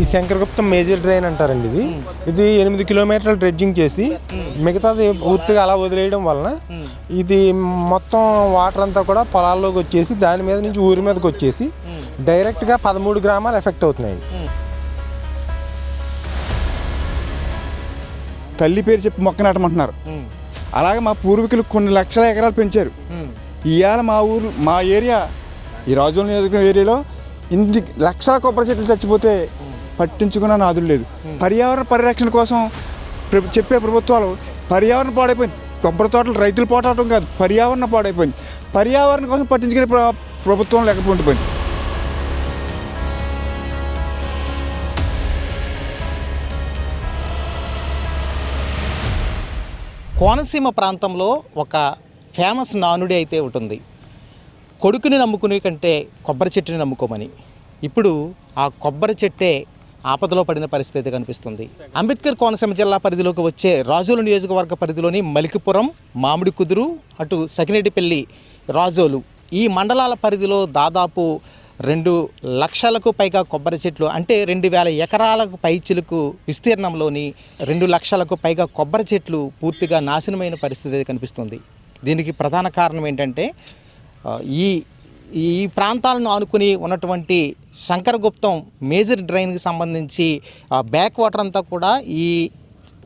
ఈ Shankaraguptam major drain అంటారండి ఇది. ఇది ఎనిమిది కిలోమీటర్లు డ్రెడ్జింగ్ చేసి మిగతాది పూర్తిగా అలా వదిలేయడం వలన ఇది మొత్తం వాటర్ అంతా కూడా పొలాల్లోకి వచ్చేసి దాని మీద నుంచి ఊరి మీదకి వచ్చేసి డైరెక్ట్గా పదమూడు గ్రామాలు ఎఫెక్ట్ అవుతున్నాయి తల్లి పేరు చెప్పి మొక్క నాటమంటున్నారు. అలాగే మా పూర్వీకులు కొన్ని లక్షల ఎకరాలు పెంచారు. ఇవాళ మా ఊరు మా ఏరియా ఈ రాజుల నియోజకవర్గం ఏరియాలో ఇన్ని లక్షల కొబ్బరి చెట్లు చచ్చిపోతే పట్టించుకున్న నాదులు లేదు. పర్యావరణ పరిరక్షణ కోసం చెప్పే ప్రభుత్వాలు పర్యావరణ పాడైపోయింది. కొబ్బరి తోటలు రైతులు పోటాడటం కాదు పర్యావరణ పాడైపోయింది. పర్యావరణం కోసం పట్టించుకునే ప్రభుత్వం లేకపోయింది కోనసీమ ప్రాంతంలో ఒక ఫేమస్ నానుడి అయితే ఉంటుంది కొడుకుని నమ్ముకునే కంటే కొబ్బరి చెట్టుని నమ్ముకోమని. ఇప్పుడు ఆ కొబ్బరి చెట్టే ఆపదలో పడిన పరిస్థితి కనిపిస్తుంది. అంబేద్కర్ కోనసీమ జిల్లా పరిధిలోకి వచ్చే రాజోలు నియోజకవర్గ పరిధిలోని మలికిపురం మామిడి కుదురు అటు సకినేటిపల్లి రాజోలు ఈ మండలాల పరిధిలో దాదాపు రెండు లక్షలకు పైగా కొబ్బరి చెట్లు అంటే రెండు వేల ఎకరాలకు పైచిలకు విస్తీర్ణంలోని రెండు లక్షలకు పైగా కొబ్బరి చెట్లు పూర్తిగా నాశనమైన పరిస్థితి కనిపిస్తుంది. దీనికి ప్రధాన కారణం ఏంటంటే ఈ ఈ ప్రాంతాలను ఆనుకుని ఉన్నటువంటి శంకరగుప్తం మేజర్ డ్రైన్కి సంబంధించి బ్యాక్ వాటర్ అంతా కూడా ఈ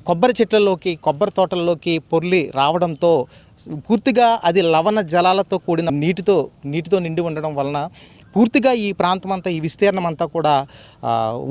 కొబ్బరి చెట్లలోకి కొబ్బరి తోటల్లోకి పొర్లి రావడంతో పూర్తిగా అది లవణ జలాలతో కూడిన నీటితో నీటితో నిండి ఉండడం వలన పూర్తిగా ఈ ప్రాంతం అంతా ఈ విస్తీర్ణం అంతా కూడా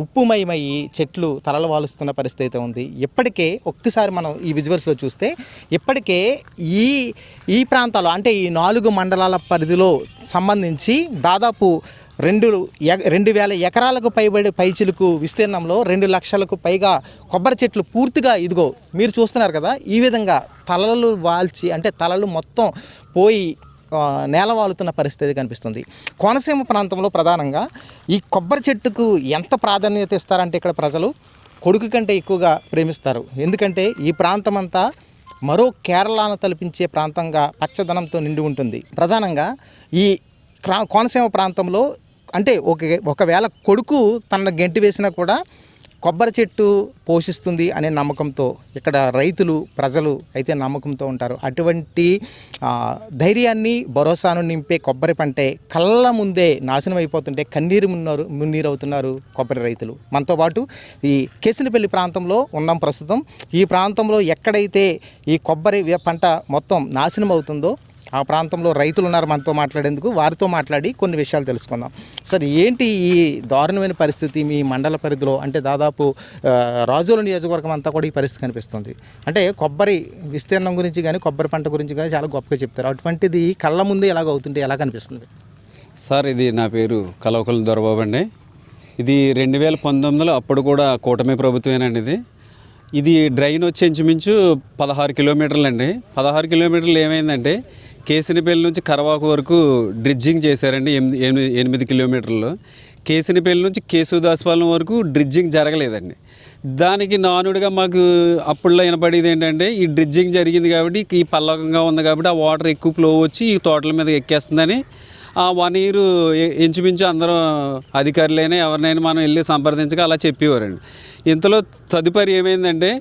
ఉప్పుమయమయ్యి చెట్లు తలలు వాలుస్తున్న పరిస్థితి అయితే ఉంది. ఇప్పటికే ఒక్కసారి మనం ఈ విజువల్స్లో చూస్తే ఇప్పటికే ఈ ఈ ప్రాంతాలు అంటే ఈ నాలుగు మండలాల పరిధిలో సంబంధించి దాదాపు రెండు ఎ- రెండు వేల ఎకరాలకు పైబడి పైచిలకు విస్తీర్ణంలో రెండు లక్షలకు పైగా కొబ్బరి చెట్లు పూర్తిగా ఇదిగో మీరు చూస్తున్నారు కదా ఈ విధంగా తలలు వాల్చి అంటే తలలు మొత్తం పోయి నేలవాలుతున్న నేల వాలుతున్న పరిస్థితి కనిపిస్తుంది. కోనసీమ ప్రాంతంలో ప్రధానంగా ఈ కొబ్బరి చెట్టుకు ఎంత ప్రాధాన్యత ఇస్తారంటే ఇక్కడ ప్రజలు కొడుకు కంటే ఎక్కువగా ప్రేమిస్తారు. ఎందుకంటే ఈ ప్రాంతం అంతా మరో కేరళను తలపించే ప్రాంతంగా పచ్చదనంతో నిండి ఉంటుంది. ప్రధానంగా ఈ క్రా కోనసీమ ప్రాంతంలో అంటే ఒక ఒకవేళ కొడుకు తన గెంటి వేసినా కూడా కొబ్బరి చెట్టు పోషిస్తుంది అనే నమ్మకంతో ఇక్కడ రైతులు ప్రజలు అయితే నమ్మకంతో ఉంటారు. అటువంటి ధైర్యాన్ని భరోసాను నింపే కొబ్బరి పంటే కళ్ళ ముందే నాశనం అయిపోతుంటే కన్నీరు మున్నారు మున్నీరు అవుతున్నారు కొబ్బరి రైతులు. మనతో పాటు ఈ కేసినపల్లి ప్రాంతంలో ఉన్నాం ప్రస్తుతం. ఈ ప్రాంతంలో ఎక్కడైతే ఈ కొబ్బరి పంట మొత్తం నాశనం అవుతుందో ఆ ప్రాంతంలో రైతులు ఉన్నారు మనతో మాట్లాడేందుకు. వారితో మాట్లాడి కొన్ని విషయాలు తెలుసుకుందాం. సార్ ఏంటి ఈ దారుణమైన పరిస్థితి మీ మండల పరిధిలో? అంటే దాదాపు రాజుల రాజోలు నియోజకవర్గం అంతా కూడా ఈ పరిస్థితి కనిపిస్తుంది. అంటే కొబ్బరి విస్తీర్ణం గురించి కానీ కొబ్బరి పంట గురించి కానీ చాలా గొప్పగా చెప్తారు. అటువంటిది కళ్ళ ముందే ఎలాగ అవుతుంటే ఎలా కనిపిస్తుంది? సార్ ఇది నా పేరు కలవకల దొరబాబు అండి. ఇది రెండు వేల పంతొమ్మిదిలో అప్పుడు కూడా కూటమి ప్రభుత్వమేనండి ఇది. ఇది డ్రైన్ వచ్చి ఇంచుమించు పదహారు కిలోమీటర్లు అండి పదహారు కిలోమీటర్లు ఏమైందంటే కేసినపల్లి నుంచి కరవాకు వరకు డ్రిడ్జింగ్ చేశారండి ఎనిమిది ఎనిమిది ఎనిమిది కిలోమీటర్లు. కేసినపల్లి నుంచి కేశుదాస్పాలెం వరకు డ్రిడ్జింగ్ జరగలేదండి. దానికి నానుడిగా మాకు అప్పుడులో వినపడేది ఏంటంటే ఈ డ్రిడ్జింగ్ జరిగింది కాబట్టి ఈ పల్లకంగా ఉంది కాబట్టి ఆ వాటర్ ఎక్కువ ఫ్లో వచ్చి ఈ తోటల మీద ఎక్కేస్తుందని ఆ వన్ ఇయర్ ఇంచుమించు అందరం అధికారులైనా ఎవరినైనా మనం వెళ్ళి సంప్రదించగా అలా చెప్పేవారండి. ఇంతలో తదుపరి ఏమైందంటే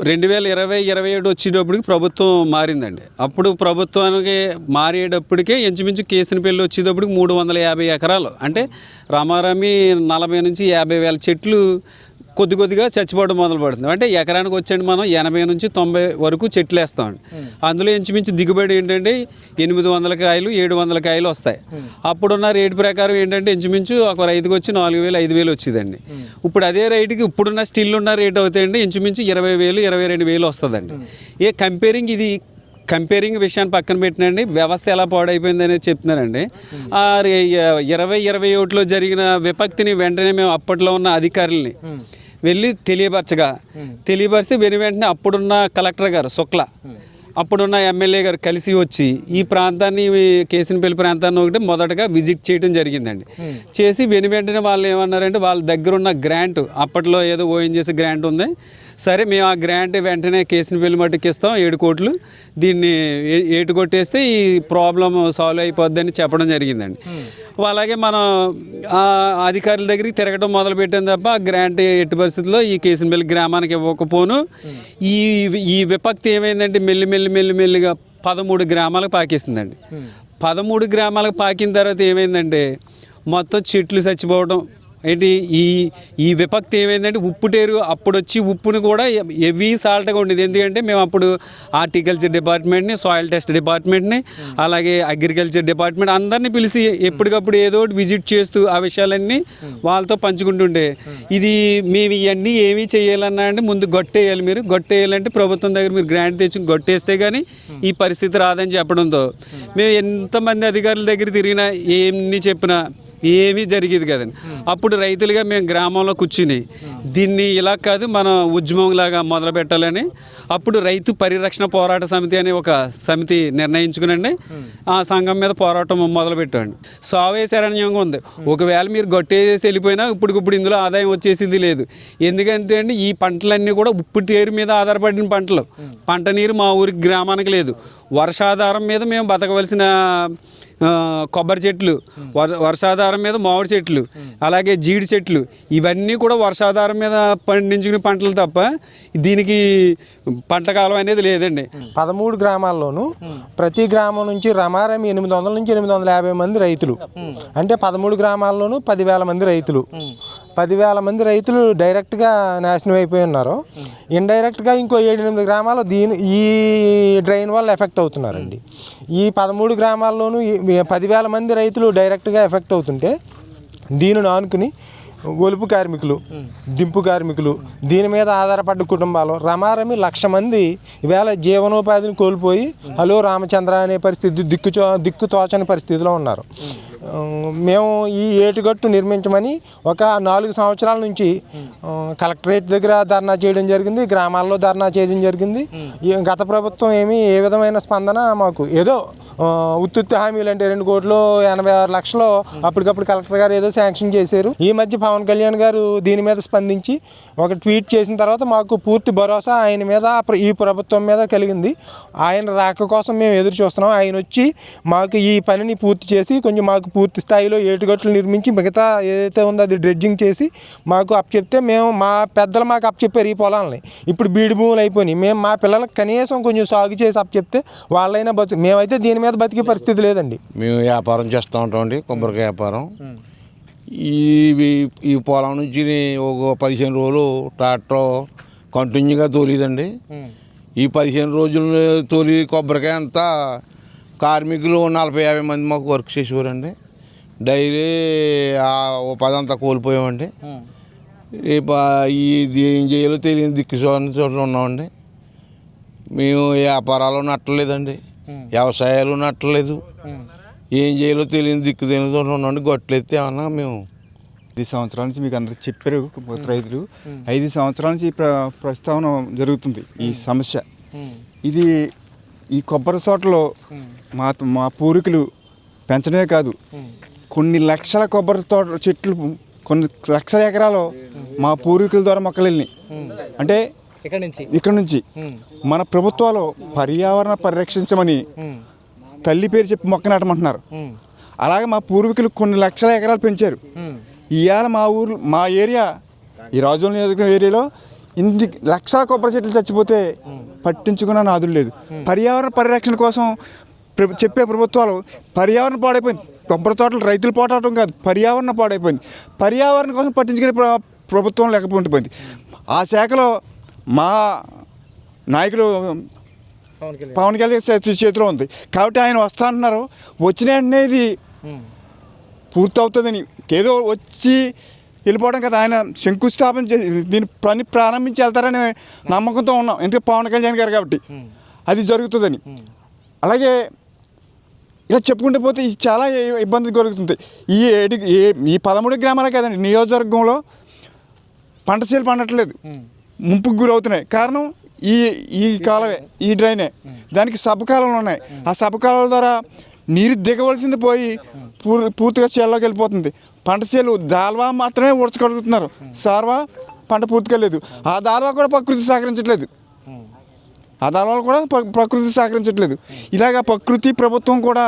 రెండు వేల ఇరవై ఇరవై ఏడు వచ్చేటప్పటికి ప్రభుత్వం మారిందండి. అప్పుడు ప్రభుత్వానికి మారేటప్పటికే ఇంచుమించు కేసునపల్లి వచ్చేటప్పటికి మూడు వందల యాభై ఎకరాలు. అంటే రామారామి నలభై నుంచి యాభై వేల చెట్లు కొద్ది కొద్దిగా చచ్చిపోవడం మొదలు పడుతుంది. అంటే ఎకరానికి వచ్చండి మనం ఎనభై నుంచి తొంభై వరకు చెట్లు వేస్తామండి అందులో ఇంచుమించు దిగుబడి ఏంటంటే ఎనిమిది వందల కాయలు ఏడు వందల కాయలు వస్తాయి. అప్పుడున్న రేటు ప్రకారం ఏంటంటే ఇంచుమించు ఒక రైతుకు వచ్చి నాలుగు వేలు ఐదు వేలు వచ్చేదండి. ఇప్పుడు అదే రైతుకి ఇప్పుడున్న స్టిల్ ఉన్న రేట్ అవుతాయండి ఇంచుమించు ఇరవై వేలు ఇరవై రెండు వేలు వస్తుందండి. ఏ కంపేరింగ్ ఇది కంపేరింగ్ విషయాన్ని పక్కన పెట్టినండి వ్యవస్థ ఎలా పాడైపోయింది అనేది చెప్తున్నారండి ఆ రే- ఇరవై ఇరవై ఒకటిలో జరిగిన విపక్తిని వెంటనే మేము అప్పట్లో ఉన్న అధికారుల్ని వెళ్ళి తెలియపరచగా. తెలియపరిస్తే వెను వెంటనే అప్పుడున్న కలెక్టర్ గారు శుక్ల. అప్పుడున్న ఎమ్మెల్యే గారు కలిసి వచ్చి ఈ ప్రాంతాన్ని కేసినపల్లి ప్రాంతాన్ని ఒకటి మొదటగా విజిట్ చేయడం జరిగిందండి. చేసి వెను వెంటనే వాళ్ళు ఏమన్నారంటే వాళ్ళ దగ్గర ఉన్న గ్రాంట్ అప్పట్లో ఏదో ఓఎన్జీసీ గ్రాంట్ ఉంది. సరే మేము ఆ గ్రాంట్ వెంటనే కేసుని వెళ్ళి మట్టుకు ఇస్తాం ఏడు కోట్లు. దీన్ని ఏటు కొట్టేస్తే ఈ ప్రాబ్లం సాల్వ్ అయిపోద్దని చెప్పడం జరిగిందండి. అలాగే మనం ఆ అధికారుల దగ్గరికి తిరగడం మొదలు పెట్టాం తప్ప ఆ గ్రాంట్ ఎట్టి పరిస్థితుల్లో ఈ కేసుని వెళ్ళి గ్రామానికి ఇవ్వకపోను. ఈ ఈ విపక్తి ఏమైందంటే మెల్లి మెల్లి మెల్లి మెల్లిగా పదమూడు గ్రామాలకు పాకేసిందండి. పదమూడు గ్రామాలకు పాకిన తర్వాత ఏమైందంటే మొత్తం చెట్లు చచ్చిపోవడం ఏంటి ఈ ఈ విపక్తి ఏమైందంటే ఉప్పుటేరు అప్పుడు వచ్చి ఉప్పుని కూడా హెవీ సాల్ట్గా ఉండేది. ఎందుకంటే మేము అప్పుడు హార్టికల్చర్ డిపార్ట్మెంట్ని సాయిల్ టెస్ట్ డిపార్ట్మెంట్ని అలాగే అగ్రికల్చర్ డిపార్ట్మెంట్ అందరినీ పిలిచి ఎప్పటికప్పుడు ఏదో ఒకటి విజిట్ చేస్తూ ఆ విషయాలన్నీ వాళ్ళతో పంచుకుంటుండే. ఇది మేము ఇవన్నీ ఏమీ చేయాలన్నా అంటే ముందు గొట్టేయాలి మీరు. గొట్టేయాలంటే ప్రభుత్వం దగ్గర మీరు గ్రాంట్ తెచ్చి గొట్టేస్తే కానీ ఈ పరిస్థితి రాదని చెప్పడంతో. మేము ఎంతమంది అధికారుల దగ్గర తిరిగినా ఏమి చెప్పినా ఏమీ జరిగేది కదండి. అప్పుడు రైతులుగా మేము గ్రామంలో కూర్చుని దీన్ని ఇలా కాదు మనం ఉద్యమంలాగా మొదలు పెట్టాలని అప్పుడు రైతు పరిరక్షణ పోరాట సమితి అనే ఒక సమితి నిర్ణయించుకునండి. ఆ సంఘం మీద పోరాటం మొదలు పెట్టండి. సావేశరణ్యంగా ఉంది. ఒకవేళ మీరు గొట్టేసేసి వెళ్ళిపోయినా ఇప్పుడు ఇందులో ఆదాయం వచ్చేసింది లేదు. ఎందుకంటే అండి ఈ పంటలన్నీ కూడా ఉప్పు టేరు మీద ఆధారపడిన పంటలు. పంట నీరు మా ఊరికి గ్రామానికి లేదు. వర్షాధారం మీద మేము బతకవలసిన కొబ్బరి చెట్లు వర్- వర్షాధారం మీద మామిడి చెట్లు అలాగే జీడి చెట్లు ఇవన్నీ కూడా వర్షాధారం మీద పండించుకునే పంటలు తప్ప దీనికి పంట కాలం అనేది లేదండి. పదమూడు గ్రామాల్లోనూ ప్రతి గ్రామం నుంచి రమారమి ఎనిమిది వందల నుంచి ఎనిమిది వందల యాభై మంది రైతులు. అంటే పదమూడు గ్రామాల్లోనూ పదివేల మంది రైతులు. పదివేల మంది రైతులు డైరెక్ట్గా నాశనం అయిపోయి ఉన్నారు. ఇండైరెక్ట్గా ఇంకో ఏడు ఎనిమిది గ్రామాలు దీని ఈ డ్రైన్ వల్ల ఎఫెక్ట్ అవుతున్నారండి. ఈ పదమూడు గ్రామాల్లోనూ పదివేల మంది రైతులు డైరెక్ట్గా ఎఫెక్ట్ అవుతుంటే దీనిని ఆనుకుని ఒలుపు కార్మికులు దింపు కార్మికులు దీని మీద ఆధారపడ్డ కుటుంబాలు రమారమి లక్ష మంది ఈవేళ జీవనోపాధిని కోల్పోయి హలో రామచంద్ర అనే పరిస్థితి దిక్కుచో దిక్కు తోచని పరిస్థితిలో ఉన్నారు. మేము ఈ ఏటుగట్టు నిర్మించమని ఒక నాలుగు సంవత్సరాల నుంచి కలెక్టరేట్ దగ్గర ధర్నా చేయడం జరిగింది గ్రామాల్లో ధర్నా చేయడం జరిగింది. గత ప్రభుత్వం ఏమీ ఏ విధమైన స్పందన మాకు ఏదో ఉత్తుత్తి హామీలు అంటే రెండు కోట్లు ఎనభై ఆరు లక్షలు అప్పటికప్పుడు కలెక్టర్ గారు ఏదో శాంక్షన్ చేశారు. ఈ మధ్య పవన్ కళ్యాణ్ గారు దీని మీద స్పందించి ఒక ట్వీట్ చేసిన తర్వాత మాకు పూర్తి భరోసా ఆయన మీద ప్ర- ఈ ప్రభుత్వం మీద కలిగింది. ఆయన రాక కోసం మేము ఎదురు చూస్తున్నాం. ఆయన వచ్చి మాకు ఈ పనిని పూర్తి చేసి కొంచెం మాకు పూర్తి స్థాయిలో ఏటుగట్లు నిర్మించి మిగతా ఏదైతే ఉందో అది డ్రెడ్జింగ్ చేసి మాకు అప్పచెప్తే మేము మా పెద్దలు మాకు అప్పచెప్పారు ఈ పొలాలని. ఇప్పుడు బీడి భూములు అయిపోయినాయి. మేము మా పిల్లలకు కనీసం కొంచెం సాగు చేసి అప్పచెప్తే వాళ్ళైనా బతు మేమైతే దీని మీద బతికే పరిస్థితి లేదండి. మేము వ్యాపారం చేస్తూ ఉంటామండి కొబ్బరికాయ వ్యాపారం. ఈ ఈ- పొలం నుంచి ఒక పదిహేను రోజులు ట్రాక్టర్ కంటిన్యూగా తోలిదండి. ఈ పదిహేను రోజులు తోలి కొబ్బరికాయ అంతా కార్మికులు నలభై యాభై మంది మాకు వర్క్ చేసేవారండి. డైలీ ఆ ఓ పదంతా కోల్పోయామండి. రేపు ఇది ఏం చేయాలో తెలియని దిక్కు చూడని ఉన్నామండి. మేము వ్యాపారాలు నట్టలేదండి. వ్యవసాయాలు నట్టలేదు ఏం చేయాలో తెలియని దిక్కు తెలియని చోట్ల ఉన్నామండి గొట్టలెత్తే ఏమన్నా మేము ఐదు సంవత్సరాల నుంచి మీకు అందరికి చెప్పారు రైతులు. ఐదు సంవత్సరాల నుంచి ఈ ప్ర ప్రస్తావన జరుగుతుంది ఈ సమస్య. ఇది ఈ కొబ్బరి తోటలో మా మా పూర్వీకులు పెంచడమే కాదు. కొన్ని లక్షల కొబ్బరి తోట చెట్లు కొన్ని లక్షల ఎకరాలు మా పూర్వీకుల ద్వారా మొక్కలు వెళ్ళినాయి. అంటే ఇక్కడ నుంచి? ఇక్కడ నుంచి. మన ప్రభుత్వాలు పర్యావరణ పరిరక్షించమని తల్లి పేరు చెప్పి మొక్క నాటమంటున్నారు అలాగే మా పూర్వీకులు కొన్ని లక్షల ఎకరాలు పెంచారు. ఇవాళ మా ఊరు మా ఏరియా ఈ రాజుల నియోజకవర్గం ఏరియాలో ఇన్ని లక్షల కొబ్బరి చెట్లు చచ్చిపోతే పట్టించుకున్న నాదులు లేదు. పర్యావరణ పరిరక్షణ కోసం చెప్పే ప్రభుత్వాలు పర్యావరణం పాడైపోయింది. కొబ్బరి తోటలు రైతులు పోటాడటం కాదు పర్యావరణం పాడైపోయింది. పర్యావరణం కోసం పట్టించుకునే ప్ర- ప్రభుత్వం లేకపోయింది. ఆ శాఖలో మా నాయకులు పవన్ కళ్యాణ్. చేతి- చేతిలో ఉంది. కాబట్టి ఆయన వస్తా అంటున్నారు వచ్చిన ఇది పూర్తి అవుతుందని ఏదో వచ్చి వెళ్ళిపోవడం కదా ఆయన శంకుస్థాపన చేసి దీని పని ప్రారంభించి వెళ్తారనే నమ్మకంతో ఉన్నాం. ఎందుకంటే పవన్ కళ్యాణ్ గారు కాబట్టి. అది జరుగుతుందని. అలాగే ఇలా చెప్పుకుంటూ పోతే ఇది చాలా ఇబ్బంది జరుగుతుంది ఈ ఏడు ఈ పదమూడు గ్రామాలే కదండి. నియోజకవర్గంలో పంట చేలు పండట్లేదు. ముంపుకు గురవుతున్నాయి. కారణం ఈ ఈ కాలవే ఈ డ్రైనే. దానికి సబకాలంలో ఉన్నాయి. ఆ సబ్ ద్వారా నీరు దిగవలసింది పోయి పూర్ పూర్తిగా చేల్లోకి వెళ్ళిపోతుంది. పంట చేలు దాల్వా మాత్రమే ఉడచగలుగుతున్నారు సార్వా పంట పూర్తిగా లేదు. ఆ దాల్వా కూడా ప్రకృతి సహకరించట్లేదు. ఆ దాల్వాలు కూడా ప్ర- ప్రకృతి సహకరించట్లేదు. ఇలాగ ప్రకృతి ప్రభుత్వం కూడా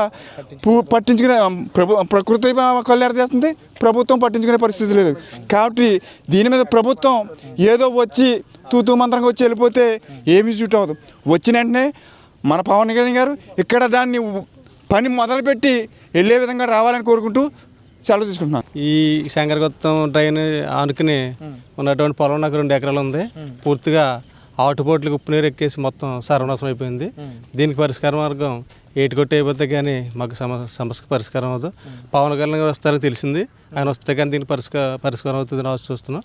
పూ- పట్టించుకునే ప్రభు ప్రకృతి కళ్ళారు చేస్తుంది ప్రభుత్వం పట్టించుకునే పరిస్థితి లేదు. కాబట్టి దీని మీద ప్రభుత్వం ఏదో వచ్చి తూతూ మంత్రంగా వచ్చి వెళ్ళిపోతే ఏమీ సూట్ అవ్వదు. వచ్చిన వెంటనే మన పవన్ కళ్యాణ్ గారు ఇక్కడ దాన్ని పని మొదలుపెట్టి వెళ్ళే విధంగా రావాలని కోరుకుంటూ సెలవు తీసుకుంటున్నాను ఈ శంకరగుత్తం డ్రైన్ ఆనుకుని ఉన్నటువంటి పొలం నాకు రెండు ఎకరాలు ఉంది. పూర్తిగా ఆటుపోట్లకు ఉప్పు నీరు ఎక్కేసి మొత్తం సర్వనాశనం అయిపోయింది. దీనికి పరిష్కార మార్గం ఏటి కొట్టి అయిపోతే కానీ మాకు సమ సమస్యకు పరిష్కారం అవ్వదు. పవన్ కళ్యాణ్ గారు వస్తారని తెలిసింది. ఆయన వస్తే కానీ దీనికి పరిష్కార పరిష్కారం అవుతుంది రాసి చూస్తున్నాం.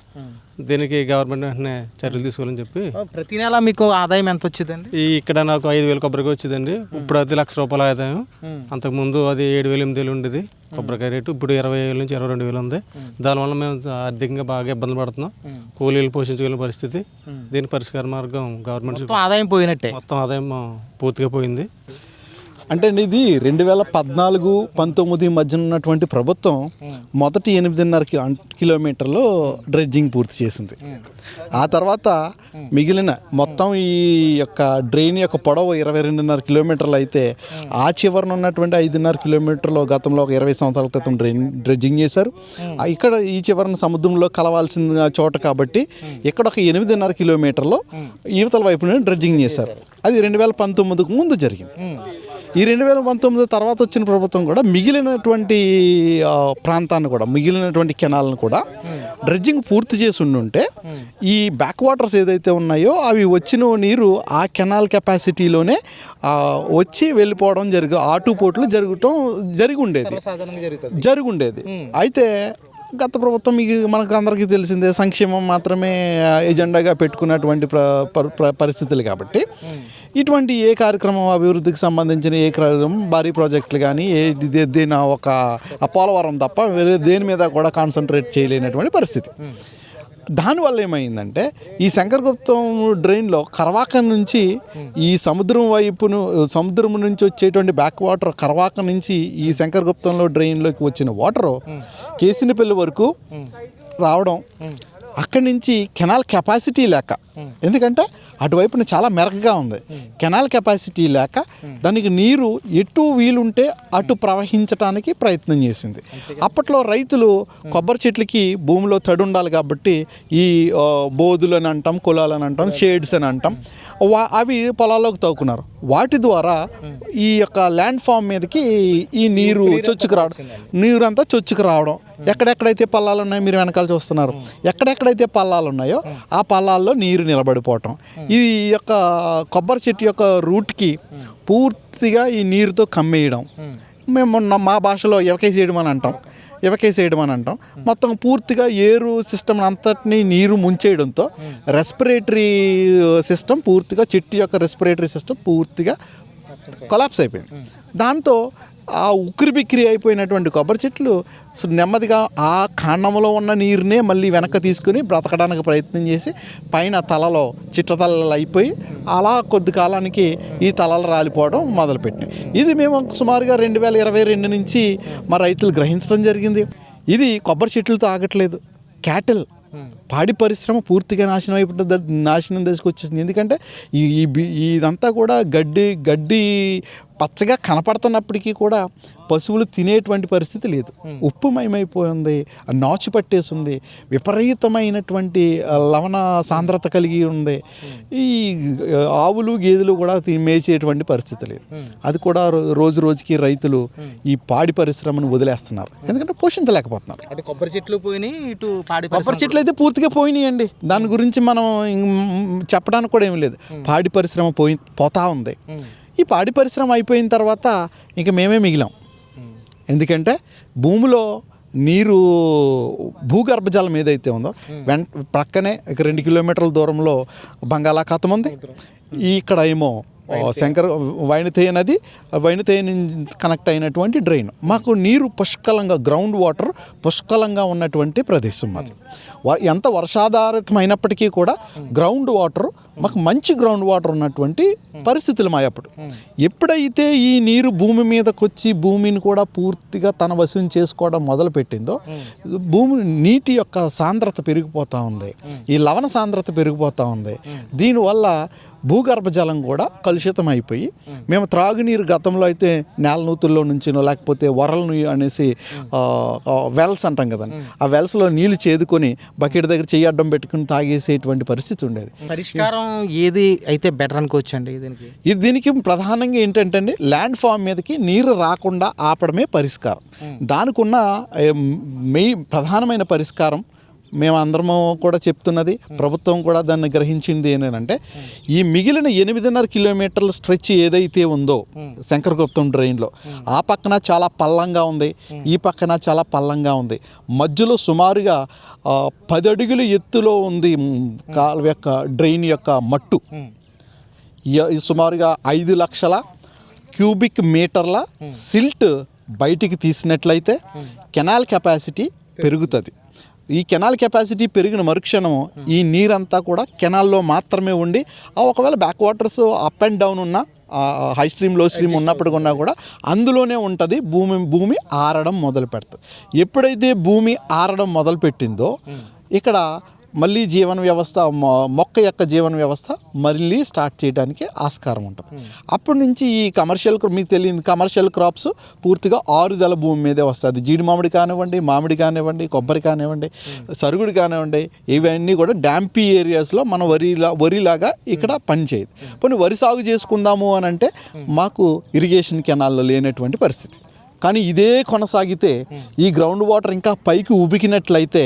దీనికి గవర్నమెంట్ వెంటనే చర్యలు తీసుకోవాలని చెప్పి. ప్రతి నెల మీకు ఆదాయం ఎంత వచ్చిందండి? ఈ ఇక్కడ నాకు ఐదు వేలు కొబ్బరికాయ వచ్చిందండి. ఇప్పుడు అది లక్ష రూపాయల ఆదాయం. అంతకుముందు అది ఏడు వేలు ఎనిమిది వేలు ఉండేది కొబ్బరికాయ రేటు. ఇప్పుడు ఇరవై వేల నుంచి ఇరవై రెండు వేలు ఉంది. దానివల్ల మేము ఆర్థికంగా బాగా ఇబ్బంది పడుతున్నాం. కూలీలు పోషించగలిగిన పరిస్థితి. దీని పరిష్కార మార్గం గవర్నమెంట్ ఆదాయం పోయినట్టే. మొత్తం ఆదాయం పూర్తిగా పోయింది. అంటే అండి ఇది రెండు వేల పద్నాలుగు పంతొమ్మిది మధ్యన ఉన్నటువంటి ప్రభుత్వం మొదటి ఎనిమిదిన్నర కిలోమీటర్లు డ్రెడ్జింగ్ పూర్తి చేసింది. ఆ తర్వాత మిగిలిన మొత్తం ఈ యొక్క డ్రైన్ యొక్క పొడవు ఇరవై రెండున్నర కిలోమీటర్లు అయితే ఆ చివరన ఉన్నటువంటి ఐదున్నర కిలోమీటర్లు గతంలో ఒక ఇరవై సంవత్సరాల క్రితం డ్రైన్ డ్రెడ్జింగ్ చేశారు. ఇక్కడ ఈ చివరన సముద్రంలో కలవాల్సిన చోట కాబట్టి ఇక్కడ ఒక ఎనిమిదిన్నర కిలోమీటర్లు యువతల వైపు డ్రెడ్జింగ్ చేశారు. అది రెండు వేల పంతొమ్మిదికి ముందు జరిగింది. ఈ రెండు వేల పంతొమ్మిది తర్వాత వచ్చిన ప్రభుత్వం కూడా మిగిలినటువంటి ప్రాంతాన్ని కూడా మిగిలినటువంటి కెనాలను కూడా డ్రెడ్జింగ్ పూర్తి చేసి ఉండుంటే ఈ బ్యాక్ వాటర్స్ ఏదైతే ఉన్నాయో అవి వచ్చిన నీరు ఆ కెనాల్ కెపాసిటీలోనే వచ్చి వెళ్ళిపోవడం జరిగి ఆటుపోట్లు జరగటం జరిగి ఉండేది జరిగి ఉండేది అయితే గత ప్రభుత్వం మీకు మనకు అందరికీ తెలిసిందే సంక్షేమం మాత్రమే ఎజెండాగా పెట్టుకున్నటువంటి ప్ర పర్- ప్ర- పరిస్థితులు కాబట్టి ఇటువంటి ఏ కార్యక్రమం అభివృద్ధికి సంబంధించిన ఏ కార్యక్రమం భారీ ప్రాజెక్టులు కానీ ఏ దే- దేని ఒక పోలవరం తప్ప వేరే దేని మీద కూడా కాన్సన్ట్రేట్ చేయలేనటువంటి పరిస్థితి. దానివల్ల ఏమైందంటే ఈ శంకరగుప్తం డ్రైన్లో కరవాక నుంచి ఈ సముద్రం వైపును సముద్రం నుంచి వచ్చేటువంటి బ్యాక్ వాటర్ కర్వాక నుంచి ఈ శంకరగుప్తంలో డ్రైన్లోకి వచ్చిన వాటరు కేసినపల్లి వరకు రావడం అక్కడి నుంచి కెనాల్ కెపాసిటీ లేక ఎందుకంటే అటువైపున చాలా మెరకగా ఉంది. కెనాల్ కెపాసిటీ లేక దానికి నీరు ఎటు వీలుంటే అటు ప్రవహించడానికి ప్రయత్నం చేసింది. అప్పట్లో రైతులు కొబ్బరి చెట్లకి భూమిలో తడి ఉండాలి కాబట్టి ఈ బోధులు అని అంటాం కులాలు అని అంటాం షేడ్స్ అని అంటాం వా అవి పొలాల్లోకి తవ్వుకున్నారు. వాటి ద్వారా ఈ యొక్క ల్యాండ్ ఫామ్ మీదకి ఈ నీరు చొచ్చుకు రావడం నీరు అంతా చొచ్చుకు రావడం. ఎక్కడెక్కడైతే పల్లాలు ఉన్నాయో మీరు వెనకాల చూస్తున్నారు. ఎక్కడెక్కడైతే పల్లాలు ఉన్నాయో ఆ పల్లాల్లో నీరు నిలబడిపోవటం. ఈ యొక్క కొబ్బరి చెట్టు యొక్క రూట్కి పూర్తిగా ఈ నీరుతో కమ్మేయడం. మేము మా భాషలో ఎవకేసేయడం అని అంటాం. ఎవకేసేయడం అని అంటాం. మొత్తం పూర్తిగా ఏరు సిస్టమ్ అంతటిని నీరు ముంచేయడంతో రెస్పిరేటరీ సిస్టమ్ పూర్తిగా చెట్టు యొక్క రెస్పిరేటరీ సిస్టమ్ పూర్తిగా కొలాప్స్ అయిపోయింది. దాంతో ఆ ఉక్కిరి బిక్కిరి అయిపోయినటువంటి కొబ్బరి చెట్లు నెమ్మదిగా ఆ కాండంలో ఉన్న నీరునే మళ్ళీ వెనక్కి తీసుకుని బ్రతకడానికి ప్రయత్నం చేసి పైన తలలో చిట్ట తలలు అయిపోయి అలా కొద్ది కాలానికి ఈ తలలు రాలిపోవడం మొదలుపెట్టినాయి. ఇది మేము సుమారుగా రెండు వేల ఇరవై రెండు నుంచి మా రైతులు గ్రహించడం జరిగింది. ఇది కొబ్బరి చెట్లతో ఆగట్లేదు. క్యాటిల్ పాడి పరిశ్రమ పూర్తిగా నాశనం అయిపోతుంది నాశనం దశకు వచ్చేసింది. ఎందుకంటే ఈ ఈ బి- ఇదంతా కూడా గడ్డి గడ్డి పచ్చగా కనపడుతున్నప్పటికీ కూడా పశువులు తినేటువంటి పరిస్థితి లేదు. ఉప్పుమయమైపోయింది నాచు పట్టేసింది విపరీతమైనటువంటి లవణ సాంద్రత కలిగి ఉంది. ఈ ఆవులు గేదెలు కూడా మేచేటువంటి పరిస్థితి లేదు. అది కూడా రోజు రోజుకి రైతులు ఈ పాడి పరిశ్రమను వదిలేస్తున్నారు. ఎందుకంటే పోషించలేకపోతున్నారు. అటు కొబ్బరి చెట్లు పోయినాయి ఇటు పాడి కొబ్బరి చెట్లు అయితే పూర్తిగా పోయినాయండి. దాని గురించి మనం చెప్పడానికి కూడా ఏం లేదు. పాడి పరిశ్రమ పోయి పోతా ఉంది. ఈ పాడి పరిశ్రమ అయిపోయిన తర్వాత ఇంక మేమే మిగిలాం. ఎందుకంటే భూమిలో నీరు భూగర్భ జలం ఏదైతే ఉందో వెంట ప్రక్కనే ఇక రెండు కిలోమీటర్ల దూరంలో బంగాళాఖాతం ఉంది. ఇక్కడ ఏమో శంకర వైనతేయ నది వైనతేయ కనెక్ట్ అయినటువంటి డ్రైన్ మాకు నీరు పుష్కలంగా గ్రౌండ్ వాటర్ పుష్కలంగా ఉన్నటువంటి ప్రదేశం మాది. వ- ఎంత వర్షాధారితమైనప్పటికీ కూడా గ్రౌండ్ వాటర్ మాకు మంచి గ్రౌండ్ వాటర్ ఉన్నటువంటి పరిస్థితులు మా అప్పుడు. ఎప్పుడైతే ఈ నీరు భూమి మీదకి వచ్చి భూమిని కూడా పూర్తిగా తన వశం చేసుకోవడం మొదలుపెట్టిందో భూమి నీటి యొక్క సాంద్రత పెరిగిపోతూ ఉంది. ఈ లవణ సాంద్రత పెరిగిపోతూ ఉంది. దీనివల్ల భూగర్భ జలం కూడా కలుషితం అయిపోయి మేము త్రాగునీరు గతంలో అయితే నేల నూతుల్లో నుంచినో లేకపోతే వరలను అనేసి వెల్స్ అంటాం కదండి ఆ వెల్స్లో నీళ్ళు చేదుకొని బకెట్ దగ్గర చెయ్యి అడ్డం పెట్టుకుని తాగేసేటువంటి పరిస్థితి ఉండేది. పరిష్కారం ఏది అయితే బెటర్ అనుకోవచ్చండి దీనికి? ఇది దీనికి ప్రధానంగా ఏంటంటే అండి ల్యాండ్ ఫామ్ మీదకి నీరు రాకుండా ఆపడమే పరిష్కారం. దానికి ఉన్న మెయిన్ ప్రధానమైన పరిష్కారం మేము అందరము కూడా చెప్తున్నది ప్రభుత్వం కూడా దాన్ని గ్రహించింది ఏంటంటే ఈ మిగిలిన ఎనిమిదిన్నర కిలోమీటర్ల స్ట్రెచ్ ఏదైతే ఉందో శంకరగుప్తం డ్రైన్లో ఆ పక్కన చాలా పల్లంగా ఉంది ఈ పక్కన చాలా పల్లంగా ఉంది. మధ్యలో సుమారుగా పది అడుగుల ఎత్తులో ఉంది కాలువ యొక్క డ్రైన్ యొక్క మట్టు. సుమారుగా ఐదు లక్షల క్యూబిక్ మీటర్ల సిల్ట్ బయటికి తీసినట్లయితే కెనాల్ కెపాసిటీ పెరుగుతుంది. ఈ కెనాల్ కెపాసిటీ పెరిగిన మరుక్షణం ఈ నీరంతా కూడా కెనాల్లో మాత్రమే ఉండి ఆ ఒకవేళ back waters up and down ఉన్న హై స్ట్రీమ్లో స్ట్రీమ్ ఉన్నప్పుడు ఉన్నా కూడా అందులోనే ఉంటుంది భూమి భూమి ఆరడం మొదలు పెడుతుంది ఎప్పుడైతే భూమి ఆరడం మొదలు పెట్టిందో ఇక్కడ మళ్ళీ జీవన వ్యవస్థ మొక్క యొక్క జీవన వ్యవస్థ మళ్ళీ స్టార్ట్ చేయడానికి ఆస్కారం ఉంటుంది. అప్పటి నుంచి ఈ కమర్షియల్ మీకు తెలియదు కమర్షియల్ క్రాప్స్ పూర్తిగా ఆరుదల భూమి మీదే వస్తుంది. జీడి మామిడి కానివ్వండి మామిడి కానివ్వండి కొబ్బరి కానివ్వండి సరుగుడు కానివ్వండి ఇవన్నీ కూడా డ్యాంపీ ఏరియాస్లో మన వరిలా వరిలాగా ఇక్కడ పని చేయదు. పోనీ వరి సాగు చేసుకుందాము అని అంటే మాకు ఇరిగేషన్ కెనాల్లో లేనటువంటి పరిస్థితి. కానీ ఇదే కొనసాగితే ఈ గ్రౌండ్ వాటర్ ఇంకా పైకి ఉబికినట్లయితే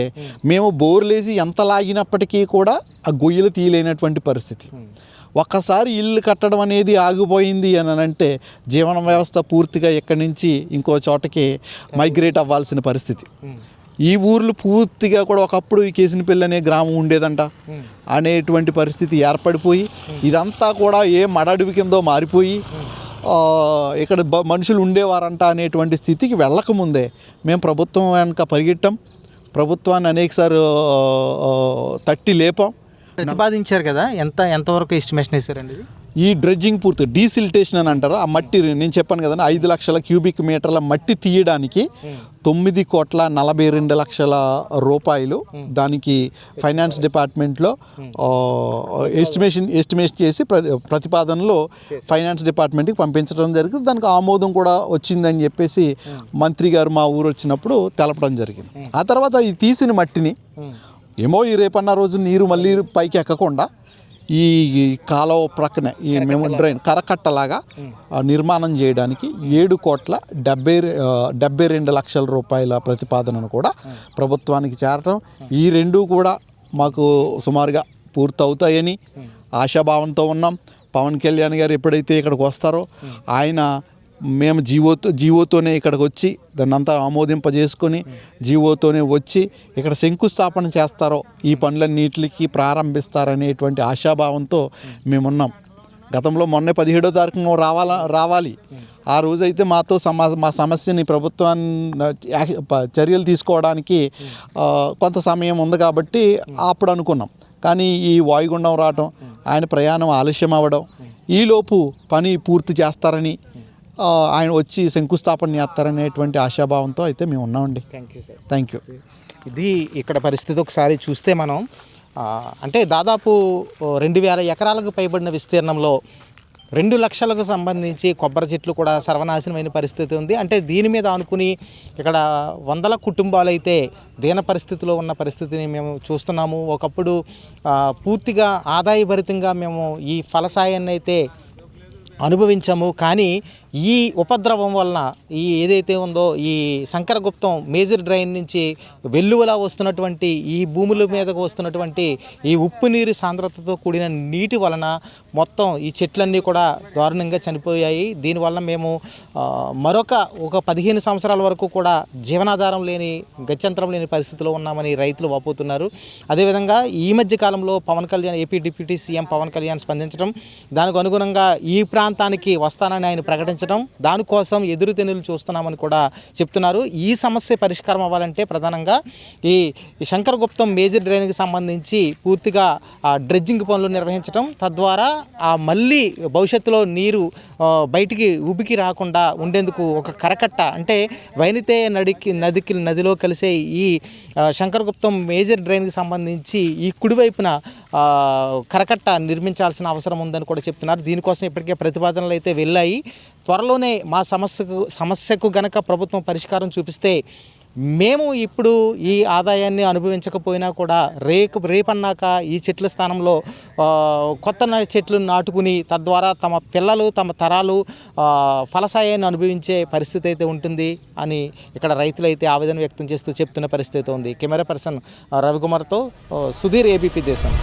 మేము బోర్లేసి ఎంత లాగినప్పటికీ కూడా ఆ గొయ్యలు తీయలేనటువంటి పరిస్థితి. ఒక్కసారి ఇల్లు కట్టడం అనేది ఆగిపోయింది అని అంటే జీవన వ్యవస్థ పూర్తిగా ఇక్కడి నుంచి ఇంకో చోటకి మైగ్రేట్ అవ్వాల్సిన పరిస్థితి. ఈ ఊర్లు పూర్తిగా కూడా ఒకప్పుడు ఈ కేసినపల్లి అనే గ్రామం ఉండేదంట. అనేటువంటి పరిస్థితి ఏర్పడిపోయి ఇదంతా కూడా ఏ మడడివి కిందో మారిపోయి ఇక్కడ బ- మనుషులు ఉండేవారంట అనేటువంటి స్థితికి వెళ్ళకముందే మేము ప్రభుత్వం వెనక పరిగెట్టాం. ప్రభుత్వాన్ని అనేకసారి తట్టి లేపాం. ప్రతిపాదించారు కదా ఎంత ఎంతవరకు ఎస్టిమేషన్ వేశారండి ఇది? ఈ డ్రెడ్జింగ్ పూర్తి డీసిల్టేషన్ అని అంటారు. ఆ మట్టి నేను చెప్పాను కదా ఐదు లక్షల క్యూబిక్ మీటర్ల మట్టి తీయడానికి తొమ్మిది కోట్ల నలభై రెండు లక్షల రూపాయలు దానికి ఫైనాన్స్ డిపార్ట్మెంట్లో ఎస్టిమేషన్ ఎస్టిమేషన్ చేసి ప్రతి ప్రతిపాదనలో ఫైనాన్స్ డిపార్ట్మెంట్కి పంపించడం జరిగింది. దానికి ఆమోదం కూడా వచ్చిందని చెప్పేసి మంత్రి గారు మా ఊరు వచ్చినప్పుడు తెలపడం జరిగింది. ఆ తర్వాత ఈ తీసిన మట్టిని ఏమో ఈ రేపన్న రోజు నీరు మళ్ళీ పైకి ఎక్కకుండా ఈ కాలువ ప్రక్కనే ఈ మేము డ్రైన్ కరకట్టలాగా నిర్మాణం చేయడానికి ఏడు కోట్ల డెబ్బై డెబ్బై రెండు లక్షల రూపాయల ప్రతిపాదనను కూడా ప్రభుత్వానికి చేరటం. ఈ రెండు కూడా మాకు సుమారుగా పూర్తవుతాయని ఆశాభావంతో ఉన్నాం. పవన్ కళ్యాణ్ గారు ఎప్పుడైతే ఇక్కడికి వస్తారో ఆయన మేము జీవోతో జీవోతోనే ఇక్కడికి వచ్చి దాన్ని అంతా ఆమోదింపజేసుకొని జీవోతోనే వచ్చి ఇక్కడ శంకుస్థాపన చేస్తారో ఈ పనులన్నిటికి ప్రారంభిస్తారనేటువంటి ఆశాభావంతో మేమున్నాం. గతంలో మొన్నే పదిహేడో తారీఖున రావాల రావాలి. ఆ రోజైతే మాతో సమ మా సమస్యని ప్రభుత్వాన్ని చర్యలు తీసుకోవడానికి కొంత సమయం ఉంది కాబట్టి అప్పుడు అనుకున్నాం. కానీ ఈ వాయుగుండం రావటం ఆయన ప్రయాణం ఆలస్యం అవ్వడం ఈలోపు పని పూర్తి చేస్తారని ఆయన వచ్చి శంకుస్థాపన చేస్తారనేటువంటి ఆశాభావంతో అయితే మేము ఉన్నామండి. Thank you sir thank you ఇది ఇక్కడ పరిస్థితి ఒకసారి చూస్తే మనం అంటే దాదాపు రెండు వేల ఎకరాలకు పైబడిన విస్తీర్ణంలో రెండు లక్షలకు సంబంధించి కొబ్బరి చెట్లు కూడా సర్వనాశనమైన పరిస్థితి ఉంది. అంటే దీని మీద అనుకుని ఇక్కడ వందల కుటుంబాలు అయితే దీన పరిస్థితిలో ఉన్న పరిస్థితిని మేము చూస్తున్నాము. ఒకప్పుడు పూర్తిగా ఆదాయభరితంగా మేము ఈ ఫలసాయాన్ని అయితే అనుభవించాము. కానీ ఈ ఉపద్రవం వలన ఈ ఏదైతే ఉందో ఈ శంకరగుప్తం మేజర్ డ్రైన్ నుంచి వెల్లువలా వస్తున్నటువంటి ఈ భూముల మీదకు వస్తున్నటువంటి ఈ ఉప్పు నీరు సాంద్రతతో కూడిన నీటి వలన మొత్తం ఈ చెట్లన్నీ కూడా దారుణంగా చనిపోయాయి. దీనివల్ల మేము మరొక ఒక పదిహేను సంవత్సరాల వరకు కూడా జీవనాధారం లేని గత్యంతరం లేని పరిస్థితిలో ఉన్నామని రైతులు వాపోతున్నారు. అదేవిధంగా ఈ మధ్య కాలంలో Pawan Kalyan AP deputy CM Pawan Kalyan స్పందించడం దానికి అనుగుణంగా ఈ ప్రాంతానికి వస్తానని ఆయన ప్రకటించడం నిర్వహించడం దానికోసం ఎదురు తెనులు చూస్తున్నామని కూడా చెప్తున్నారు. ఈ సమస్య పరిష్కారం అవ్వాలంటే ప్రధానంగా ఈ శంకరగుప్తం మేజర్ డ్రైన్కి సంబంధించి పూర్తిగా ఆ డ్రెడ్జింగ్ పనులు నిర్వహించడం తద్వారా ఆ మళ్ళీ భవిష్యత్తులో నీరు బయటికి ఉబికి రాకుండా ఉండేందుకు ఒక కరకట్ట అంటే వైనితే నడికి నదికి నదిలో కలిసే ఈ శంకరగుప్తం మేజర్ డ్రైన్కి సంబంధించి ఈ కుడివైపున కరకట్ట నిర్మించాల్సిన అవసరం ఉందని కూడా చెప్తున్నారు. దీనికోసం ఇప్పటికే ప్రతిపాదనలు అయితే వెళ్ళాయి. త్వరలోనే మా సమస్యకు సమస్యకు గనక ప్రభుత్వం పరిష్కారం చూపిస్తే మేము ఇప్పుడు ఈ ఆదాయాన్ని అనుభవించకపోయినా కూడా రేపు రేపన్నాక ఈ చెట్ల స్థానంలో కొత్త చెట్లు నాటుకుని తద్వారా తమ పిల్లలు తమ తరాలు ఫలసాయాన్ని అనుభవించే పరిస్థితి అయితే ఉంటుంది అని ఇక్కడ రైతులు అయితే ఆవేదన వ్యక్తం చేస్తూ చెప్తున్న పరిస్థితి అయితే ఉంది. కెమెరా పర్సన్ రవికుమార్తో సుధీర్ ఏబీపీ దేశం.